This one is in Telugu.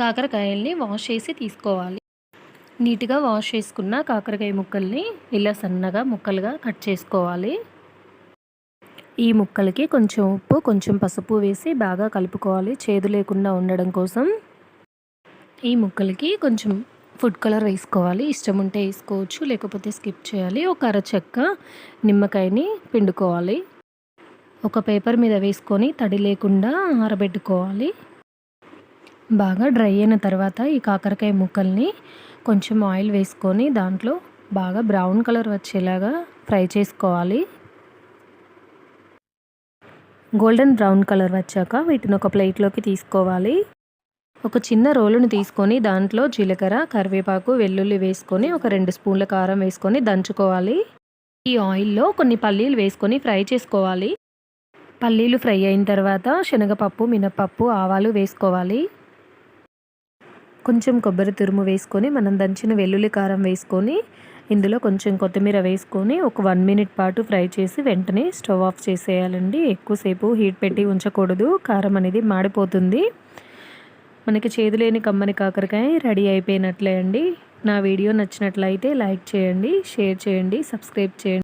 కాకరకాయల్ని వాష్ చేసి తీసుకోవాలి. నీట్గా వాష్ చేసుకున్న కాకరకాయ ముక్కల్ని ఇలా సన్నగా ముక్కలుగా కట్ చేసుకోవాలి. ఈ ముక్కలకి కొంచెం ఉప్పు కొంచెం పసుపు వేసి బాగా కలుపుకోవాలి. చేదు లేకుండా ఉండడం కోసం. ఈ ముక్కలకి కొంచెం ఫుడ్ కలర్ వేసుకోవాలి. ఇష్టం ఉంటే వేసుకోవచ్చు లేకపోతే స్కిప్ చేయాలి. ఒక అరచెక్క నిమ్మకాయని పిండుకోవాలి. ఒక పేపర్ మీద వేసుకొని తడి లేకుండా ఆరబెట్టుకోవాలి. బాగా డ్రై అయిన తర్వాత ఈ కాకరకాయ ముక్కల్ని కొంచెం ఆయిల్ వేసుకొని దాంట్లో బాగా బ్రౌన్ కలర్ వచ్చేలాగా ఫ్రై చేసుకోవాలి. గోల్డెన్ బ్రౌన్ కలర్ వచ్చాక వీటిని ఒక ప్లేట్లోకి తీసుకోవాలి. ఒక చిన్న రోలును తీసుకొని దాంట్లో జీలకర్ర కరివేపాకు వెల్లుల్లి వేసుకొని ఒక రెండు స్పూన్ల కారం వేసుకొని దంచుకోవాలి. ఈ ఆయిల్లో కొన్ని పల్లీలు వేసుకొని ఫ్రై చేసుకోవాలి. పల్లీలు ఫ్రై అయిన తర్వాత శనగపప్పు మినపప్పు ఆవాలు వేసుకోవాలి. కొంచెం కొబ్బరి తురుము వేసుకొని మనం దంచిన వెల్లుల్లి కారం వేసుకొని ఇందులో కొంచెం కొత్తిమీర వేసుకొని ఒక వన్ మినిట్ పాటు ఫ్రై చేసి వెంటనే స్టవ్ ఆఫ్ చేసేయాలండి. ఎక్కువసేపు హీట్ పెట్టి ఉంచకూడదు. కారం అనేది మాడిపోతుంది. మనకి చేదులేని కమ్మని కాకరకాయ రెడీ అయిపోయినట్లే అండి. నా వీడియో నచ్చినట్లయితే లైక్ చేయండి షేర్ చేయండి సబ్స్క్రైబ్ చేయండి.